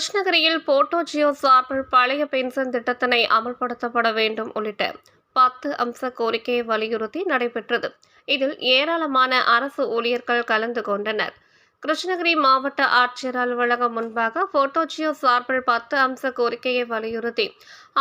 கிருஷ்ணகிரியில் போட்டோ ஜியோ சார்பில் பழைய பென்ஷன் திட்டத்தினை அமல்படுத்தப்பட வேண்டும் உள்ளிட்ட பத்து அம்ச கோரிக்கையை வலியுறுத்தி நடைபெற்றது. இதில் ஏராளமான அரசு ஊழியர்கள் கலந்து கொண்டனர். கிருஷ்ணகிரி மாவட்ட ஆட்சியர் அலுவலகம் முன்பாக போட்டோ ஜியோ சார்பில் பத்து அம்ச கோரிக்கையை வலியுறுத்தி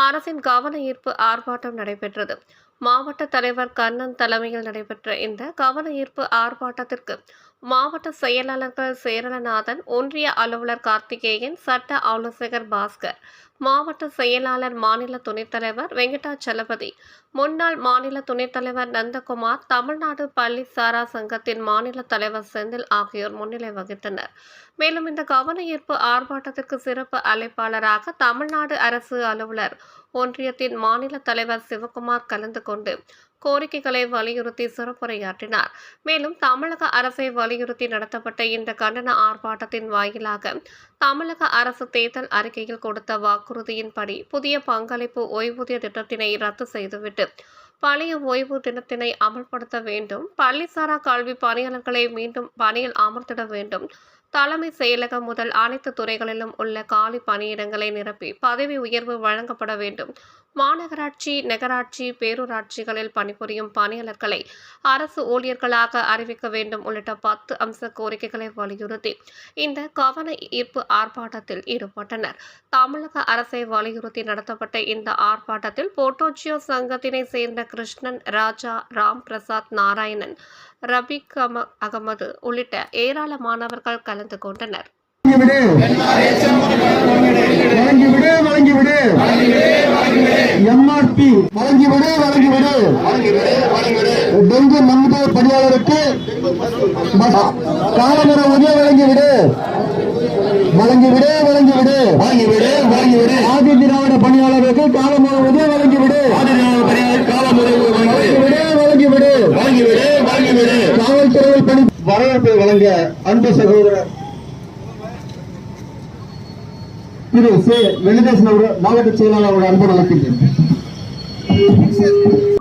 அரசின் கவன ஈர்ப்பு ஆர்ப்பாட்டம் நடைபெற்றது. மாவட்ட தலைவர் கண்ணன் தலைமையில் நடைபெற்ற இந்த கவன ஈர்ப்பு ஆர்ப்பாட்டத்திற்கு மாவட்ட செயலாளர்கள் சேரலநாதன் ஒன்றிய அலுவலர் கார்த்திகேயன் சட்ட ஆலோசகர் பாஸ்கர் மாவட்ட செயலாளர் மாநில துணைத் தலைவர் வெங்கடாச்சலபதி முன்னாள் மாநில துணைத் தலைவர் நந்தகுமார் தமிழ்நாடு பள்ளி சாரா சங்கத்தின் மாநில தலைவர் செந்தில் ஆகியோர் முன்னிலை வகித்தனர். மேலும் இந்த கவன ஈர்ப்பு ஆர்ப்பாட்டத்திற்கு சிறப்பு அழைப்பாளராக தமிழ்நாடு அரசு அலுவலர் ஒன்றியத்தின் மாநில தலைவர் சிவகுமார் கலந்து கொண்டு கோரிக்கைகளை வலியுறுத்தி சிறப்புரையாற்றினார். மேலும் தமிழக அரசை வலியுறுத்தி நடத்தப்பட்ட இந்த கண்டன ஆர்ப்பாட்டத்தின் வாயிலாக தமிழக அரசு தேர்தல் அறிக்கையில் கொடுத்த வாக்குறுதியின்படி புதிய பங்களிப்பு ஓய்வூதிய திட்டத்தினை ரத்து செய்துவிட்டு பழைய ஓய்வு தினத்தினை அமல்படுத்த வேண்டும் பள்ளிசாரா கல்வி பணியாளர்களை மீண்டும் பணியில் அமர்த்திட வேண்டும் தலைமை செயலகம் முதல் அனைத்து துறைகளிலும் உள்ள காலி பணியிடங்களை நிரப்பி பதவி உயர்வு வழங்கப்பட வேண்டும் மாநகராட்சி நகராட்சி பேரூராட்சிகளில் பணிபுரியும் பணியாளர்களை அரசு ஊழியர்களாக அறிவிக்க வேண்டும் உள்ளிட்ட பத்து அம்ச கோரிக்கைகளை வலியுறுத்தி இந்த கவன ஈர்ப்பு ஆர்ப்பாட்டத்தில் ஈடுபட்டனர். தமிழக அரசை வலியுறுத்தி நடத்தப்பட்ட இந்த ஆர்ப்பாட்டத்தில் போட்டோஜியோ சங்கத்தினை சேர்ந்த கிருஷ்ணன் ராஜா ராம் பிரசாத் நாராயணன் ரபிக் அகமது உள்ளிட்ட ஏராளமானவர்கள் கலந்து கொண்டனர் வழங்கிவிடு வழங்கிவிடு வழங்கிவிடு எம்ஆர்பி வழங்கிவிடு வழங்கிவிடு டெங்கு மருத்துவ பணியாளருக்கு காலமுறை உதவி வழங்கிவிடு வழங்கிவிடு வழங்கிவிடு வழங்கிவிடு வழங்கிவிடு ஆதி திராவிட பணியாளருக்கு காலமுறை உதவி வழங்கிவிடு ஆதி திராவிட பணியாளர் காலமுறை வழங்கிவிடு வழங்கிவிடு வழங்கிவிடு வழங்கிவிடு காவல்துறையில் பணி வரவேற்பை வழங்க அன்பு சகோதரர் திரு சே வெங்கடேசன் அவர் மாவட்ட செயலாளர் அன்பு அழைக்கின்றேன் thank